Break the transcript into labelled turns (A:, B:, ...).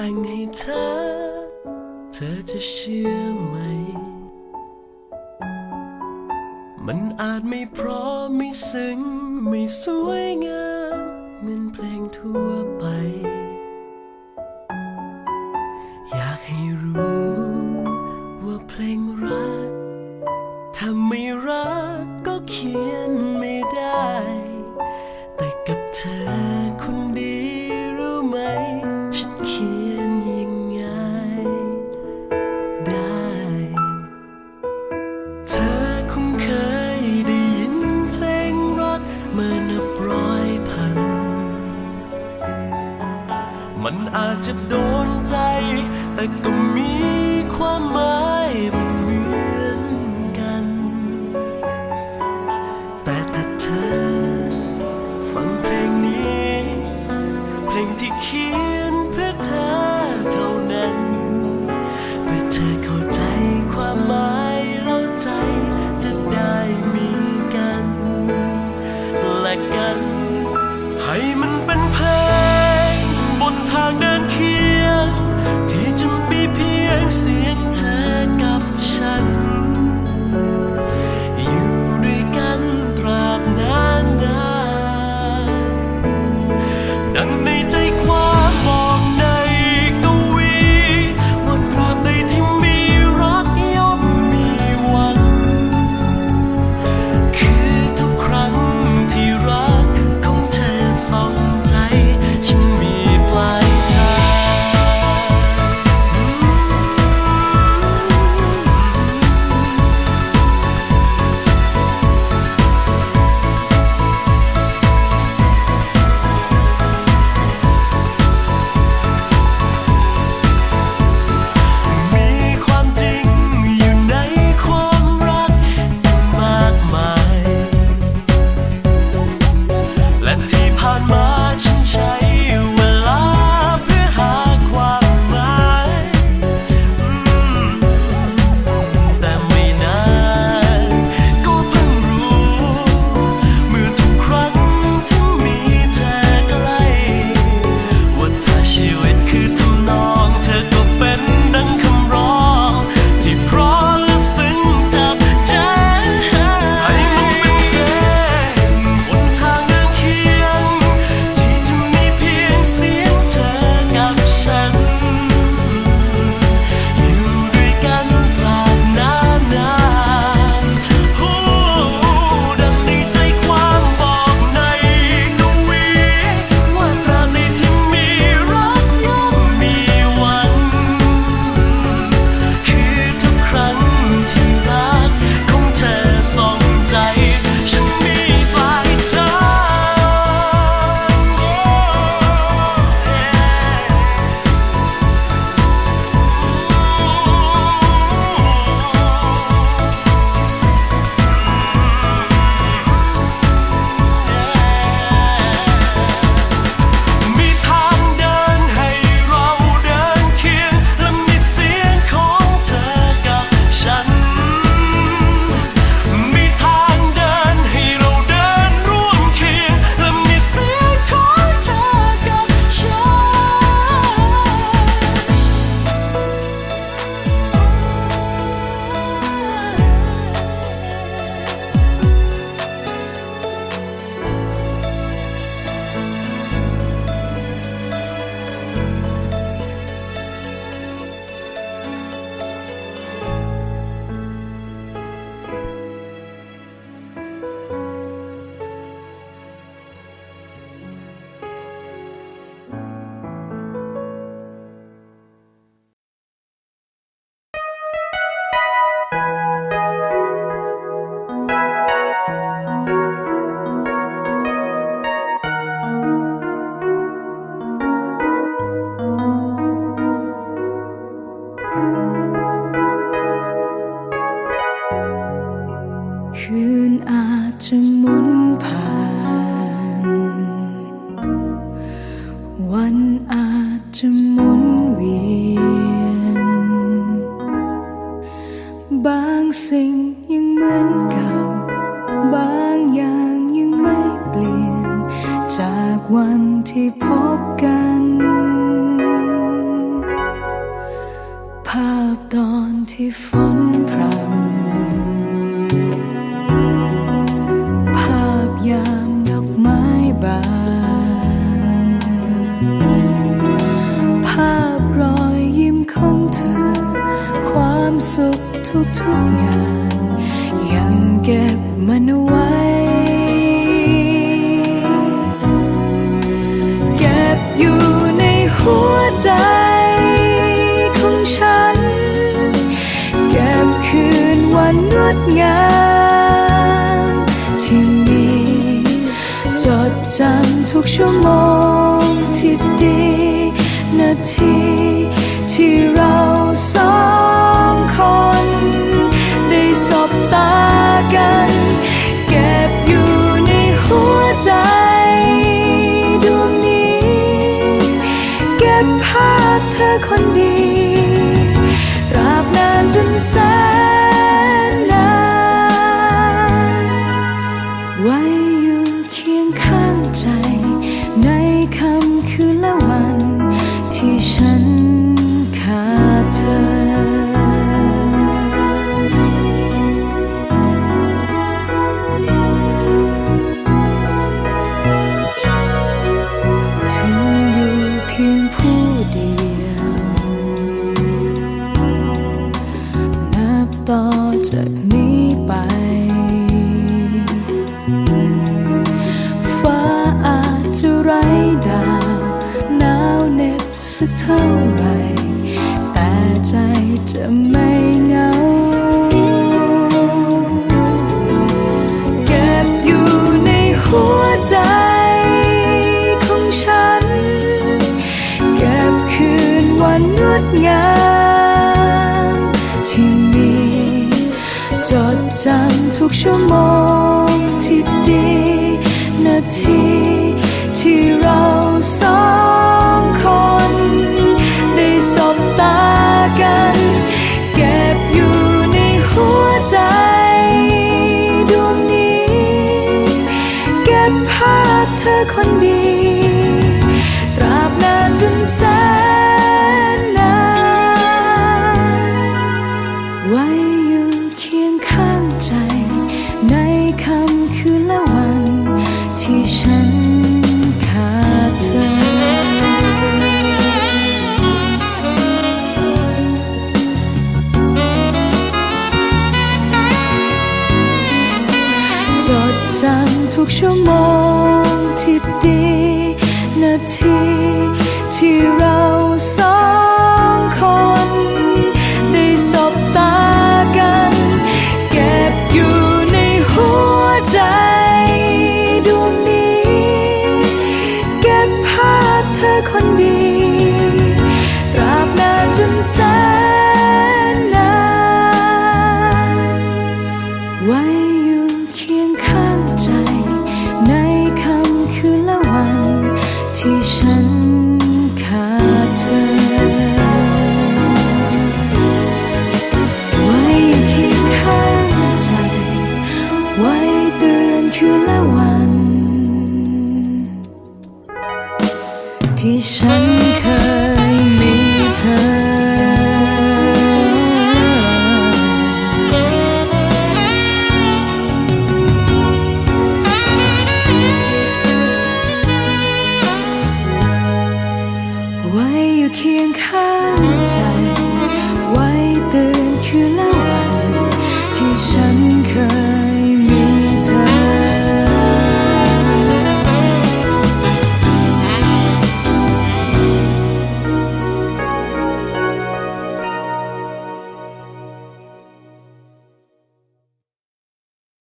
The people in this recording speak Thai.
A: แต่งให้เธอ เธอจะเชื่อไหม มันอาจไม่พร้อมไม่ซึ้งไม่สวยงามเหมือนเพลงทั่วไป อยากให้รู้ ว่าเพลงรักถ้าไม่รักก็คิด มันอาจจะโดนใจ แต่ก็มีความหมายมันเหมือนกัน แต่ถ้าเธอ ฟังเพลงนี้ เพลงที่เขียนเพื่อเธอเท่านั้น เพื่อเธอเข้าใจความหมายเล่าใจ บางอย่างยังไม่เปลี่ยน จากวันที่พบกัน
B: ภาพตอนที่ฝนพรำภาพยามดอกไม้บาน ภาพรอยยิ้มของเธอ ความสุขทุกๆอย่าง มันเอาไว้เก็บอยู่ในหัวใจของฉัน เก็บคืนวันงดงามที่มีจดจำทุกชั่วโมงที่ดี นาทีที่เรา จะไร้ดาวหนาวเหน็บสักเท่าไร แต่ใจจะไม่เหงา เก็บอยู่ในหัวใจของฉัน เก็บคืนวันงดงามที่มีจดจำทุกชั่วโมงที่ดีนาที จดจำทุกชั่วโมงที่ดี นาทีที่เราสองคน ได้สบตากัน เก็บอยู่ในหัวใจดวงนี้ เก็บภาพเธอคนเดียว